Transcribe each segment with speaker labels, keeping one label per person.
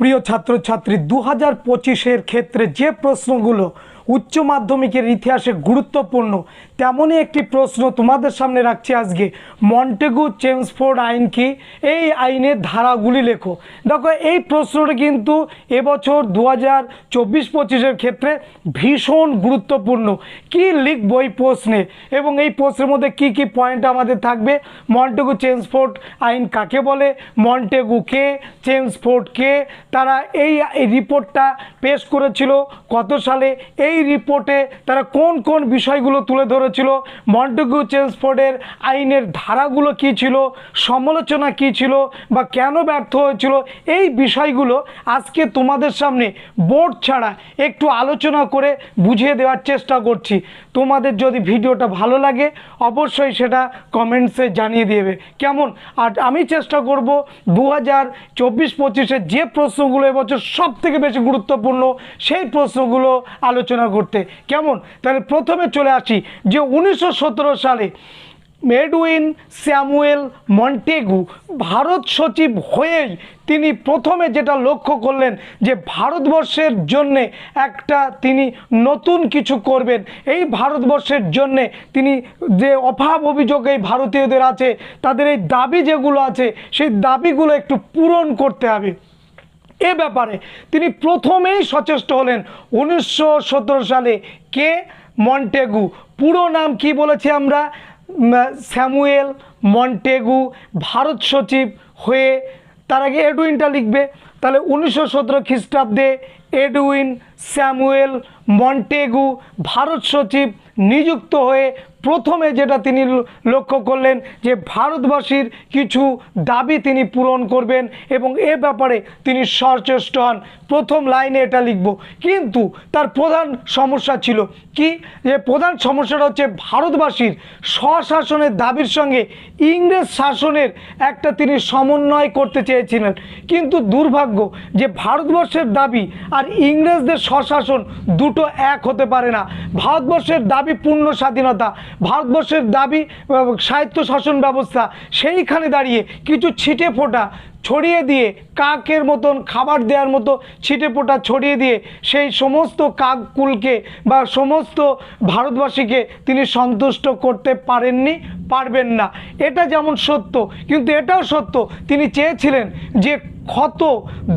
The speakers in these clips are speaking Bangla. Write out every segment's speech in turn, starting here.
Speaker 1: প্রিয় ছাত্রছাত্রী দু হাজার পঁচিশের ক্ষেত্রে যে প্রশ্নগুলো উচ্চ মাধ্যমিকের ইতিহাসে গুরুত্বপূর্ণ। তেমনই একটি প্রশ্ন তোমাদের সামনে রাখছি আজকে। মন্টেগু চেমসফোর্ড আইন কি? এই আইনের ধারাগুলি লেখো। দেখো, এই প্রশ্নটা কিন্তু এবছর দু হাজার চব্বিশ পঁচিশের ক্ষেত্রে ভীষণ গুরুত্বপূর্ণ। কি লিখব এই প্রশ্নে? এবং এই প্রশ্নের মধ্যে কি কি পয়েন্ট আমাদের থাকবে? মন্টেগু চেমসফোর্ড আইন কাকে বলে? মন্টেগু কে? চেমসফোর্ড কে? তারা এই এই রিপোর্টটা পেশ করেছিল কত সালে? এই রিপোর্টে তারা কোন কোন বিষয়গুলো তুলে ধরেছিল, মন্টেগু চেমসফোর্ডের আইনের ধারাগুলো কি ছিল, সমালোচনা কি ছিল বা কেন ব্যর্থ হয়েছিল, এই বিষয়গুলো আজকে তোমাদের সামনে বোর্ড ছাড়া একটু আলোচনা করে বুঝিয়ে দেওয়ার চেষ্টা করছি। তোমাদের যদি ভিডিওটা ভালো লাগে, অবশ্যই সেটা কমেন্টসে জানিয়ে দেবে। কেমন? আর আমি চেষ্টা করব দু হাজার চব্বিশ পঁচিশে যে প্রশ্নগুলো এবছর সব থেকে বেশি গুরুত্বপূর্ণ, সেই প্রশ্নগুলো আলোচনা করতে কেমন? তাহলে প্রথমে চলে আসি যে উনিশশো সতেরো সালে মেডউইন স্যামুয়েল মন্টেগু ভারত সচিব হয়েই তিনি প্রথমে যেটা লক্ষ্য করলেন যে ভারতবর্ষের জন্যে একটা তিনি নতুন কিছু করবেন। এই ভারতবর্ষের জন্যে তিনি যে অভাব অভিযোগ এই ভারতীয়দের আছে, তাদের এই দাবি যেগুলো আছে, সেই দাবিগুলো একটু পূরণ করতে হবে। এ ব্যাপারে তিনি প্রথমেই সচেষ্ট হলেন উনিশশো সতেরো সালে কে মন্টেগু। পুরো নাম কি বলেছি আমরা? স্যামুয়েল মন্টেগু, ভারত সচিব হয়ে তার আগে এডুইনটা লিখবে। তাহলে উনিশশো সতেরো খ্রিস্টাব্দে এডুইন স্যামুয়েল মন্টেগু, ভারত সচিব নিযুক্ত হয়ে প্রথমে যেটা তিনি লক্ষ্য করলেন যে ভারতবাসীর কিছু দাবি তিনি পূরণ করবেন এবং এ ব্যাপারে তিনি সচেষ্ট হন। প্রথম লাইনে এটা লিখব। কিন্তু তার প্রধান সমস্যা ছিল কি? যে প্রধান সমস্যাটা হচ্ছে ভারতবাসীর স্বশাসনের দাবির সঙ্গে ইংরেজ শাসনের একটা তিনি সমন্বয় করতে চেয়েছিলেন। কিন্তু দুর্ভাগ্য যে ভারতবর্ষের দাবি আর ইংরেজদের স্বশাসন দুটো এক হতে পারে না। ভারতবর্ষের দাবি পূর্ণ স্বাধীনতা, ভারতবর্ষের দাবি সাহিত্য শাসন ব্যবস্থা, সেইখানে দাঁড়িয়ে কিছু ছিটে ফোটা ছড়িয়ে দিয়ে কাকের মতন খাবার দেওয়ার মতো ছিটে পোটা ছড়িয়ে দিয়ে সেই সমস্ত কাককুলকে বা সমস্ত ভারতবাসীকে তিনি সন্তুষ্ট করতে পারেননি। পারবেন না। এটা যেমন সত্য, কিন্তু এটাও সত্য। তিনি চেয়েছিলেন যে ক্ষত,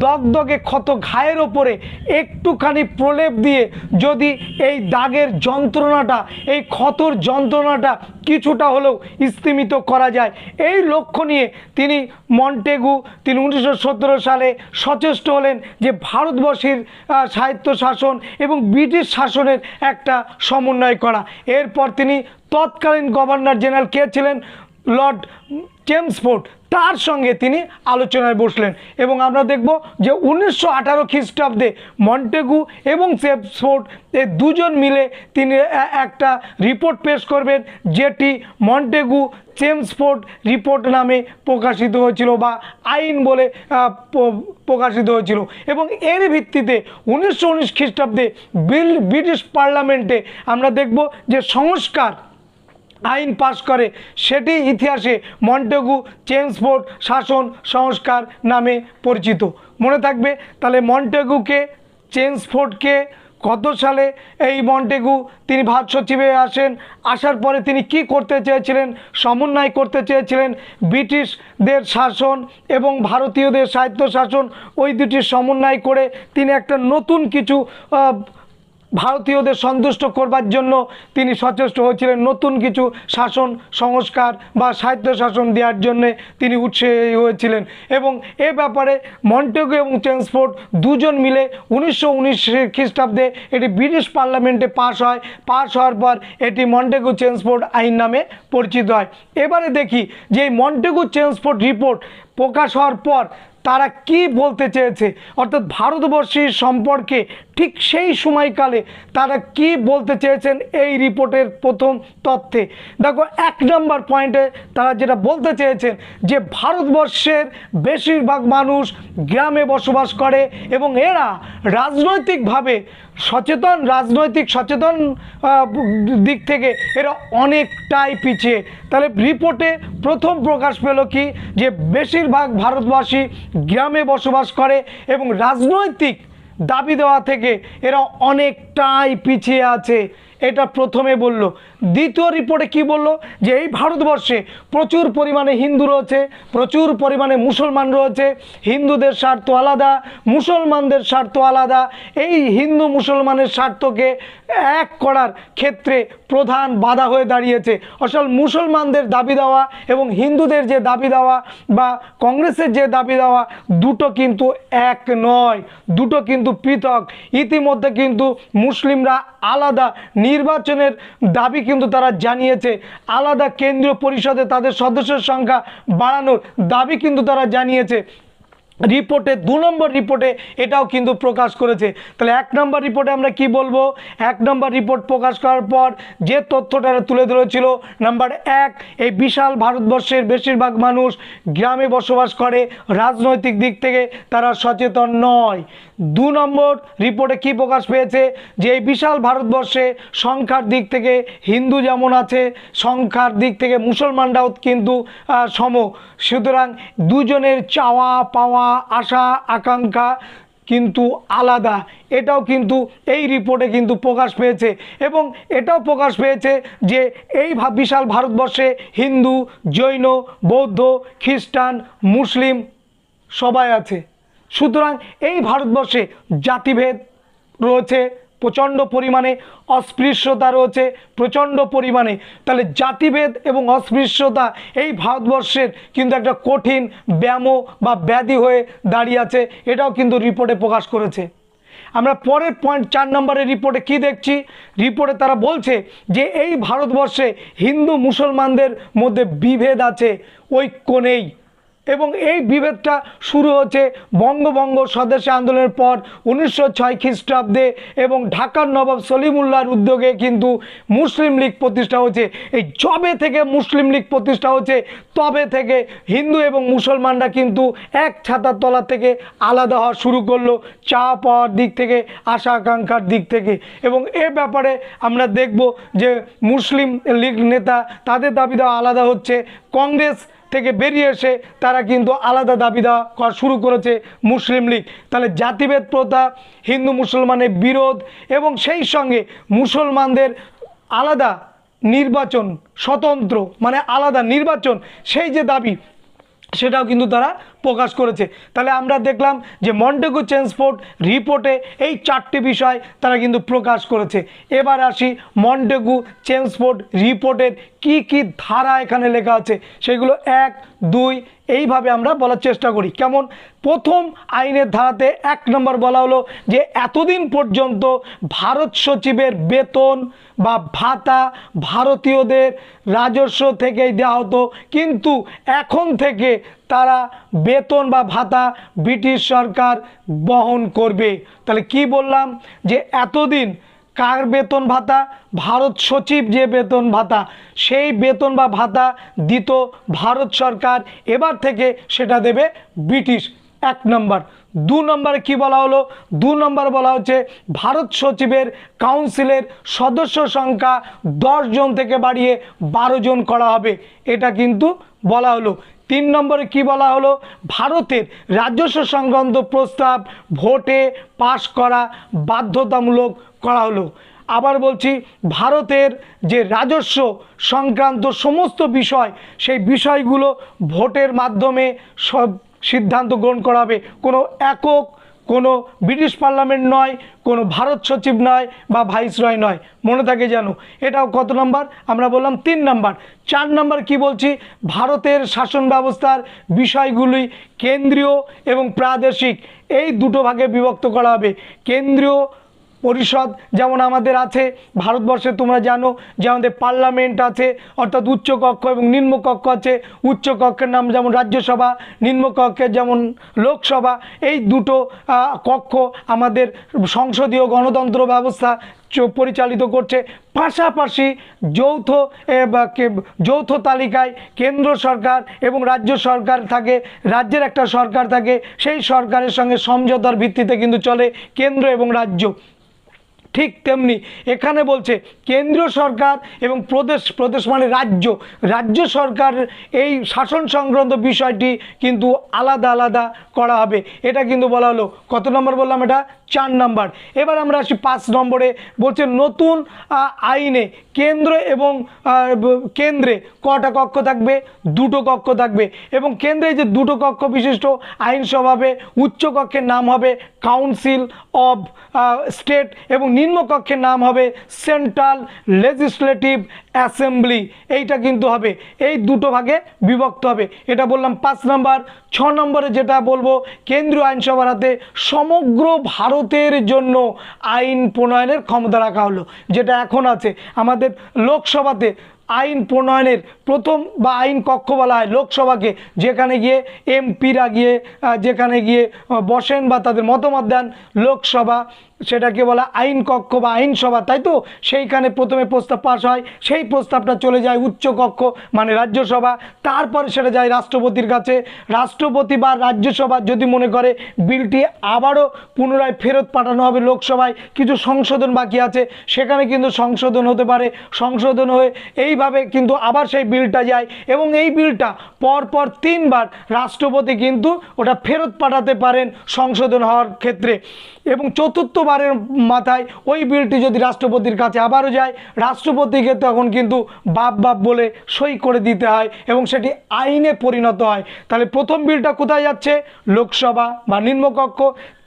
Speaker 1: দগদগে ক্ষত ঘায়ের ওপরে একটুখানি প্রলেপ দিয়ে যদি এই দাগের যন্ত্রণাটা, এই ক্ষতর যন্ত্রণাটা কিছুটা হলেও স্তিমিত করা যায়। এই লক্ষ্য নিয়ে তিনি মন্টেগু, তিনি উনিশশো সতেরো সালে সচেষ্ট হলেন যে ভারতবর্ষের সাহিত্য শাসন এবং ব্রিটিশ শাসনের একটা সমন্বয় করা। এরপর তিনি তৎকালীন গভর্নর জেনারেল কে ছিলেন? Lord Chelmsford. তার সঙ্গে তিনি আলোচনায় বসলেন এবং আমরা দেখব যে উনিশশো আঠারো খ্রিস্টাব্দে মন্টেগু এবং চেমসফোর্ড এই দুজন মিলে তিনি একটা রিপোর্ট পেশ করবেন যেটি মন্টেগু চেমসফোর্ড রিপোর্ট নামে প্রকাশিত হয়েছিল বা আইন বলে প্রকাশিত হয়েছিল। এবং এর ভিত্তিতে উনিশশো উনিশ খ্রিস্টাব্দে ব্রিটিশ পার্লামেন্টে আমরা দেখব যে সংস্কার আইন পাশ করে, সেটি ইতিহাসে মন্টেগু চেমসফোর্ড শাসন সংস্কার নামে পরিচিত। মনে থাকবে, তাহলে মন্টেগুকে, চেমসফোর্ডকে কত সালে এই মন্টেগু তিনি ভারত সচিবে আসেন, আসার পরে তিনি কি করতে চেয়েছিলেন, সমন্বয় করতে চেয়েছিলেন, ব্রিটিশদের শাসন এবং ভারতীয়দের সাহিত্য শাসন ওই দুটি সমন্বয় করে তিনি একটা নতুন কিছু ভারতীয়দের সন্তুষ্ট করবার জন্য তিনি সচেষ্ট হয়েছিলেন নতুন কিছু শাসন, সংস্কার বা সাহিত্য শাসন দেওয়ার জন্যে তিনি উৎসাহী হয়েছিলেন। এবং এ ব্যাপারে মন্টেগু এবং চেমসফোর্ড দুজন মিলে উনিশশো উনিশ খ্রিস্টাব্দে এটি ব্রিটিশ পার্লামেন্টে পাশ হয়। পাশ হওয়ার পর এটি মন্টেগু চেমসফোর্ড আইন নামে পরিচিত হয়। এবারে দেখি যে মন্টেগু চেমসফোর্ড রিপোর্ট প্রকাশ হওয়ার পর তারা কি বলতে চেয়েছে? অর্থাৎ ভারতবর্ষের সম্পর্কে ঠিক সেই সময়কালে তারা কি বলতে চেয়েছেন এই রিপোর্টের প্রথম তথ্যে? দেখো, এক নম্বর পয়েন্টে তারা যেটা বলতে চেয়েছেন যে ভারতবর্ষের বেশিরভাগ মানুষ গ্রামে বসবাস করে এবং এরা রাজনৈতিকভাবে সচেতন, রাজনৈতিক সচেতন দিক থেকে এরা অনেকটাই পিছিয়ে। তাহলে রিপোর্টে প্রথম প্রকাশ পেল কি? যে বেশিরভাগ ভারতবাসী গ্রামে বসবাস করে এবং রাজনৈতিক দাবি দেওয়া থেকে এরা অনেকটাই পিছিয়ে আছে। এটা প্রথমে বলল। দ্বিতীয় রিপোর্টে কি বলল? যে এই ভারতবর্ষে প্রচুর পরিমাণে হিন্দু রয়েছে, প্রচুর পরিমাণে মুসলমান রয়েছে। হিন্দুদের স্বার্থ আলাদা, মুসলমানদের স্বার্থ আলাদা। এই হিন্দু মুসলমানের স্বার্থকে এক করার ক্ষেত্রে প্রধান বাধা হয়ে দাঁড়িয়েছে। অসল মুসলমানদের দাবি দেওয়া এবং হিন্দুদের যে দাবি দেওয়া বা কংগ্রেসের যে দাবি দেওয়া, দুটো কিন্তু এক নয়। দুটো কিন্তু পৃথক। ইতিমধ্যে কিন্তু মুসলিমরা আলাদা নির্বাচনের দাবি কিন্তু তারা জানিয়েছে। আলাদা কেন্দ্রীয় পরিষদে তাদের সদস্যের সংখ্যা বাড়ানোর দাবি কিন্তু তারা জানিয়েছে। রিপোর্টে, দু নম্বর রিপোর্টে এটাও কিন্তু প্রকাশ করেছে। তাহলে এক নম্বর রিপোর্টে আমরা কি বলব? এক নম্বর রিপোর্ট প্রকাশ করার পর যে তথ্যটা তুলে ধরেছিল, নাম্বার এক, এই বিশাল ভারতবর্ষের বেশিরভাগ মানুষ গ্রামে বসবাস করে, রাজনৈতিক দিক থেকে তারা সচেতন নয়। দু নম্বর রিপোর্টে কি প্রকাশ পেয়েছে? যে এই বিশাল ভারতবর্ষে সংখ্যার দিক থেকে হিন্দু যেমন আছে, সংখ্যার দিক থেকে মুসলমানরাও কিন্তু সম। সুতরাং দুজনের চাওয়া পাওয়া আশা, আকাঙ্ক্ষা কিন্তু আলাদা। এটাও কিন্তু এই রিপোর্টে কিন্তু প্রকাশ পেয়েছে এবং এটাও প্রকাশ পেয়েছে যে এই বিশাল ভারতবর্ষে হিন্দু, জৈন, বৌদ্ধ, খ্রিস্টান, মুসলিম সবাই আছে। সুতরাং এই ভারতবর্ষে জাতিভেদ রয়েছে প্রচণ্ড পরিমাণে অস্পৃশ্যতা রয়েছে, প্রচণ্ড পরিমাণে। তাহলে জাতিভেদ এবং অস্পৃশ্যতা এই ভারতবর্ষের কিন্তু একটা কঠিন ব্যায়াম বা ব্যাধি হয়ে দাঁড়িয়ে আছে, এটাও কিন্তু রিপোর্টে প্রকাশ করেছে। আমরা পরের পয়েন্ট চার নম্বরের রিপোর্টে কি দেখছি? রিপোর্টে তারা বলছে যে এই ভারতবর্ষে হিন্দু মুসলমানদের মধ্যে বিভেদ আছে, ঐক্য নেই। এবং এই বিভেদটা শুরু হচ্ছে বঙ্গবঙ্গ স্বদেশী আন্দোলনের পর উনিশশো ছয় খ্রিস্টাব্দে এবং ঢাকার নবাব সলিমুল্লাহর উদ্যোগে কিন্তু মুসলিম লীগ প্রতিষ্ঠা হয়েছে। এই জবে থেকে মুসলিম লীগ প্রতিষ্ঠা হচ্ছে তবে থেকে হিন্দু এবং মুসলমানরা কিন্তু এক ছাতার তলা থেকে আলাদা হওয়া শুরু করল, চা পাওয়ার দিক থেকে, আশা আকাঙ্ক্ষার দিক থেকে। এবং এ ব্যাপারে আমরা দেখব যে মুসলিম লীগ নেতা তাদের দাবি দেওয়া আলাদা হচ্ছে, কংগ্রেস থেকে বেরিয়ে এসে তারা কিন্তু আলাদা দাবি দেওয়া শুরু করেছে মুসলিম লীগ। তাহলে জাতিভেদ প্রথা, হিন্দু মুসলমানের বিরোধ এবং সেই সঙ্গে মুসলমানদের আলাদা নির্বাচন, স্বতন্ত্র মানে আলাদা নির্বাচন, সেই যে দাবি, সেটাও কিন্তু তারা প্রকাশ করেছে। তাহলে আমরা দেখলাম যে মন্টেগু চেঞ্জফোর্ড রিপোর্টে এই চারটি বিষয় তারা কিন্তু প্রকাশ করেছে। এবার আসি মন্টেগু চেঞ্জফোর্ড রিপোর্টের কি কি ধারা এখানে লেখা আছে, সেগুলো এক, দুই, এইভাবে আমরা বলার চেষ্টা করি। কেমন? প্রথম আইনের ধারাতে এক নম্বর বলা হলো যে এতদিন পর্যন্ত ভারত সচিবের বেতন বা ভাতা ভারতীয়দের রাজস্ব থেকেই দেওয়া হতো, কিন্তু এখন থেকে তারা বেতন বা ভাতা ব্রিটিশ সরকার বহন করবে। তাহলে কি বললাম? যে এতদিন কার বেতন ভাতা? ভারত সচিব যে বেতন ভাতা, সেই বেতন বা ভাতা দিত ভারত সরকার। এবার থেকে সেটা দেবে ব্রিটিশ। এক নম্বর। দু নম্বরে কি বলা হলো? দু নম্বর বলা হচ্ছে ভারত সচিবের কাউন্সিলের সদস্য সংখ্যা জন থেকে বাড়িয়ে বারো জন করা হবে। এটা কিন্তু বলা হলো। তিন নম্বরে কি বলা হলো? ভারতের রাজস্ব সংক্রান্ত প্রস্তাব ভোটে পাশ করা বাধ্যতামূলক করা হলো। আবার বলছি, ভারতের যে রাজস্ব সংক্রান্ত সমস্ত বিষয়, সেই বিষয়গুলো ভোটের মাধ্যমে সব সিদ্ধান্ত গ্রহণ করা হবে। কোনো একক কোনো ব্রিটিশ পার্লামেন্ট নয়, কোনো ভারত সচিব নয় বা ভাইসরয় নয়। মনে থাকে যেন এটাও কত নম্বর? আমরা বললাম তিন নম্বর। চার নম্বর কি বলছি? ভারতের শাসন ব্যবস্থার বিষয়গুলি কেন্দ্রীয় এবং প্রাদেশিক, এই দুটো ভাগে বিভক্ত করা হবে। কেন্দ্রীয় পরিষদ যেমন আমাদের আছে, ভারতবর্ষে তোমরা জানো যে আমাদের পার্লামেন্ট আছে, অর্থাৎ উচ্চকক্ষ এবং নিম্নকক্ষ আছে। উচ্চকক্ষের নাম যেমন রাজ্যসভা নিম্নকক্ষের যেমন লোকসভা, এই দুটো কক্ষ আমাদের সংসদীয় গণতন্ত্র ব্যবস্থা পরিচালিত করছে। পাশাপাশি যৌথ যৌথ তালিকায় কেন্দ্র সরকার এবং রাজ্য সরকার থাকে, রাজ্যের একটা সরকার থাকে, সেই সরকারের সঙ্গে সমঝোতার ভিত্তিতে কিন্তু চলে কেন্দ্র এবং রাজ্য। ঠিক তেমনি এখানে বলছে কেন্দ্রীয় সরকার এবং প্রদেশ প্রদেশ মানে রাজ্য। রাজ্য সরকার এই শাসন সংক্রান্ত বিষয়টি কিন্তু আলাদা আলাদা করা হবে। এটা কিন্তু বলা হলো, কত নম্বর বললাম এটা? চার নম্বর। এবার আমরা আসি পাঁচ নম্বরে। বলছে, নতুন আইনে কেন্দ্র এবং কেন্দ্রে কটা কক্ষ থাকবে? দুটো কক্ষ থাকবে। এবং কেন্দ্রে যে দুটো কক্ষ বিশিষ্ট, আইনসভা হবে, উচ্চ কক্ষের নাম হবে কাউন্সিল অব স্টেট এবং নিম্নকক্ষের নাম হবে সেন্ট্রাল লেজিসলেটিভ অ্যাসেম্বলি, এইটা কিন্তু হবে। এই দুটো ভাগে বিভক্ত হবে। এটা বললাম পাঁচ নম্বর, ছ নম্বরে যেটা বলব, কেন্দ্রীয় আইনসভার হাতে সমগ্র ভারতের জন্য আইন প্রণয়নের ক্ষমতা রাখা হলো, যেটা এখন আছে। আমাদের লোকসভাতে আইন প্রণয়নের প্রথম বা আইন কক্ষ বলা হয় লোকসভাকে, যেখানে গিয়ে এমপিরা গিয়ে যেখানে গিয়ে বসেন বা তাদের মতামত দেন লোকসভা। সেটাকে বলা আইন কক্ষ বা আইনসভা তাই তো? সেইখানে প্রথমে প্রস্তাব পাস হয়, সেই প্রস্তাবটা চলে যায় উচ্চ কক্ষ মানে রাজ্যসভা তারপরে সেটা যায় রাষ্ট্রপতির কাছে। রাষ্ট্রপতি বা রাজ্যসভা যদি মনে করে বিলটি আবারও পুনরায় ফেরত পাঠানো হবে লোকসভায়, কিছু সংশোধন বাকি আছে, সেখানে কিন্তু সংশোধন হতে পারে। সংশোধন হয়ে এইভাবে কিন্তু আবার সেই বিলটা যায় এবং এই বিলটা পরপর তিনবার রাষ্ট্রপতি কিন্তু ওটা ফেরত পাঠাতে পারেন সংশোধন হওয়ার ক্ষেত্রে। এবং চতুর্থবারের মাথায় ওই বিলটি যদি রাষ্ট্রপতির কাছে আবারও যায়, রাষ্ট্রপতিকে তখন কিন্তু বাপ বাপ বলে সই করে দিতে হয় এবং সেটি আইনে পরিণত হয়। তাহলে প্রথম বিলটা কোথায় যাচ্ছে? লোকসভা বা নিম্নকক্ষ।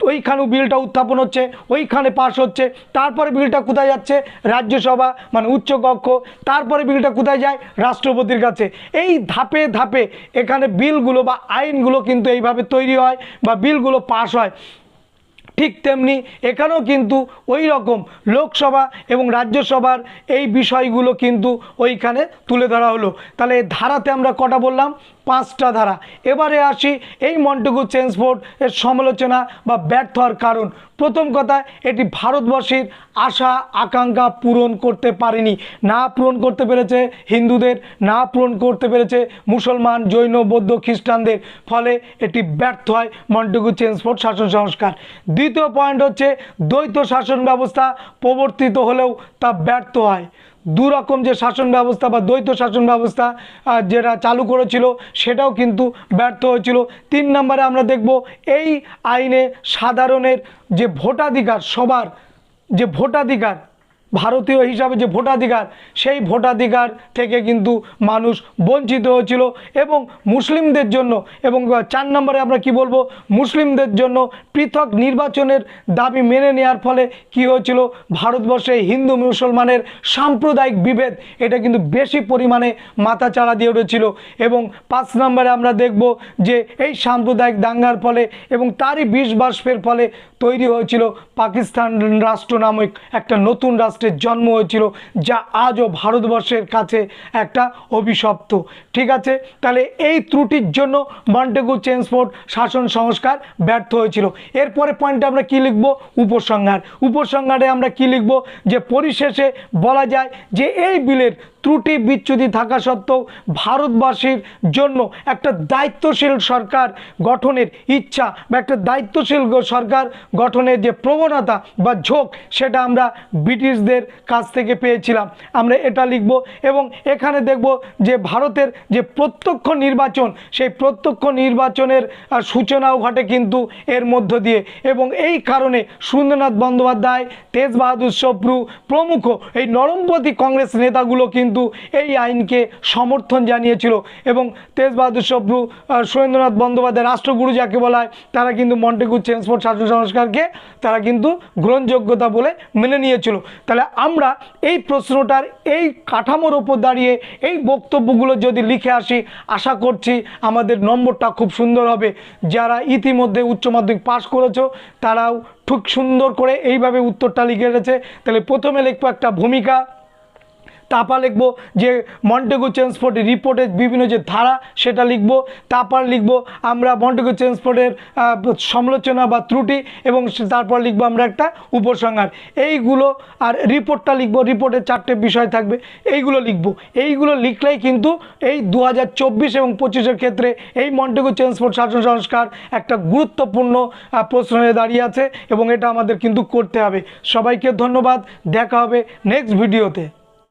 Speaker 1: ওইখানেও বিলটা উত্থাপন হচ্ছে, ওইখানে পাশ হচ্ছে। তারপরে বিলটা কোথায় যাচ্ছে? রাজ্যসভা মানে উচ্চকক্ষ। তারপরে বিলটা কোথায় যায়? রাষ্ট্রপতির কাছে। এই ধাপে ধাপে এখানে বিলগুলো বা আইনগুলো কিন্তু এইভাবে তৈরি হয় বা বিলগুলো পাশ হয়। ঠিক তেমনি এখানেও কিন্তু ওই রকম লোকসভা এবং রাজ্যসভার এই বিষয়গুলো কিন্তু ওইখানে তুলে ধরা হলো। তাহলে ধারাতে আমরা কটা বললাম? পাঁচটা ধারা। এবারে আসি এই মন্টেগু চেঞ্জ বোর্ড এর সমালোচনা বা ব্যর্থ হওয়ার কারণ। প্রথম কথা, এটি ভারতবর্ষের আশা, আকাঙ্ক্ষা পূরণ করতে পারেনি। না পূরণ করতে পেরেছে হিন্দুদের, না পূরণ করতে পেরেছে মুসলমান, জৈন, বৌদ্ধ, খ্রিস্টানদের। ফলে এটি ব্যর্থ হয় মন্টেগু চেঞ্জ বোর্ড শাসন সংস্কার। দ্বিতীয় পয়েন্ট হচ্ছে, দ্বৈত শাসন ব্যবস্থা প্রবর্তিত হলেও তা ব্যর্থ হয়। দু রকম যে শাসন ব্যবস্থা বা দ্বৈত শাসন ব্যবস্থা যেটা চালু করেছিল, সেটাও কিন্তু ব্যর্থ হয়েছিল। তিন নম্বরে আমরা দেখব এই আইনে সাধারণের যে ভোটাধিকার, সবার যে ভোটাধিকার ভারতীয় হিসাবে যে ভোটাধিকার, সেই ভোটাধিকার থেকে কিন্তু মানুষ বঞ্চিত হয়েছিল এবং মুসলিমদের জন্য এবং চার নম্বরে আমরা কি বলব, মুসলিমদের জন্য পৃথক নির্বাচনের দাবি মেনে নেওয়ার ফলে কি হয়েছিল, ভারতবর্ষে হিন্দু মুসলমানের সাম্প্রদায়িক বিভেদ, এটা কিন্তু বেশি পরিমাণে মাথা চাড়া দিয়ে উঠেছিল এবং পাঁচ নম্বরে আমরা দেখব যে এই সাম্প্রদায়িক দাঙ্গার ফলে এবং তারই বিষ বাষ্পের ফলে তৈরি হয়েছিল পাকিস্তান রাষ্ট্র নামক একটা নতুন রাষ্ট্রের জন্ম হয়েছিল, যা আজও ভারতবর্ষের কাছে একটা অভিশপ্ত। ঠিক আছে? তাহলে এই ত্রুটির জন্য মন্টেগু চেঞ্জফোর্ড শাসন সংস্কার ব্যর্থ হয়েছিল। এরপরে পয়েন্টে আমরা কি লিখব? উপসংহার। উপসংহারে আমরা কি লিখব? যে পরিশেষে বলা যায় যে এই বিলের ত্রুটি বিচ্যুতি থাকা সত্ত্বেও ভারতবাসীর জন্য একটা দায়িত্বশীল সরকার গঠনের ইচ্ছা বা একটা দায়িত্বশীল সরকার গঠনের যে প্রবণতা বা ঝোঁক, সেটা আমরা ব্রিটিশদের কাছ থেকে পেয়েছিলাম। আমরা এটা লিখব এবং এখানে দেখব যে ভারতের যে প্রত্যক্ষ নির্বাচন, সেই প্রত্যক্ষ নির্বাচনের সূচনাও ঘটে কিন্তু এর মধ্য দিয়ে এবং এই কারণে সুরেন্দ্রনাথ বন্দ্যোপাধ্যায় তেজ বাহাদুর সপ্রু প্রমুখ এই নরমপন্থী কংগ্রেস নেতাগুলো কিন্তু এই আইনকে সমর্থন জানিয়েছিল এবং তেজবাহাদুর আহ, সুরেন্দ্রনাথ বন্দ্যোপাধ্যায় রাষ্ট্রগুরু যাকে বলা হয় তারা কিন্তু মন্টেগু চেঞ্জপোর্ট শাসন সংস্কারকে তারা কিন্তু গ্রহণযোগ্যতা বলে মেনে নিয়েছিল। তাহলে আমরা এই প্রশ্নটার এই কাঠামোর ওপর দাঁড়িয়ে এই বক্তব্যগুলো যদি লিখে আসি আশা করছি আমাদের নম্বরটা খুব সুন্দর হবে। যারা ইতিমধ্যে উচ্চ মাধ্যমিক পাশ করেছ তারাও ঠিক সুন্দর করে এইভাবে উত্তরটা লিখে রেখেছে। তাহলে প্রথমে লিখব একটা ভূমিকা তারপর লিখব যে মন্টেগু চেঞ্জফোর্ড রিপোর্টের বিভিন্ন যে ধারা, সেটা লিখব। তারপর লিখব আমরা মন্টেগু চেঞ্জফোর্ডের সমালোচনা বা ত্রুটি এবং তারপর লিখব আমরা একটা উপসংহার। এইগুলো আর রিপোর্টটা লিখব রিপোর্টের চারটে বিষয় থাকবে, এইগুলো লিখব। এইগুলো লিখলেই কিন্তু এই দু হাজার চব্বিশ এবং পঁচিশের ক্ষেত্রে এই মন্টেগু চেঞ্জফোর্ড শাসন সংস্কার একটা গুরুত্বপূর্ণ প্রশ্ন হয়ে দাঁড়িয়ে আছে এবং এটা আমাদের কিন্তু করতে হবে। সবাইকে ধন্যবাদ, দেখা হবে নেক্সট ভিডিওতে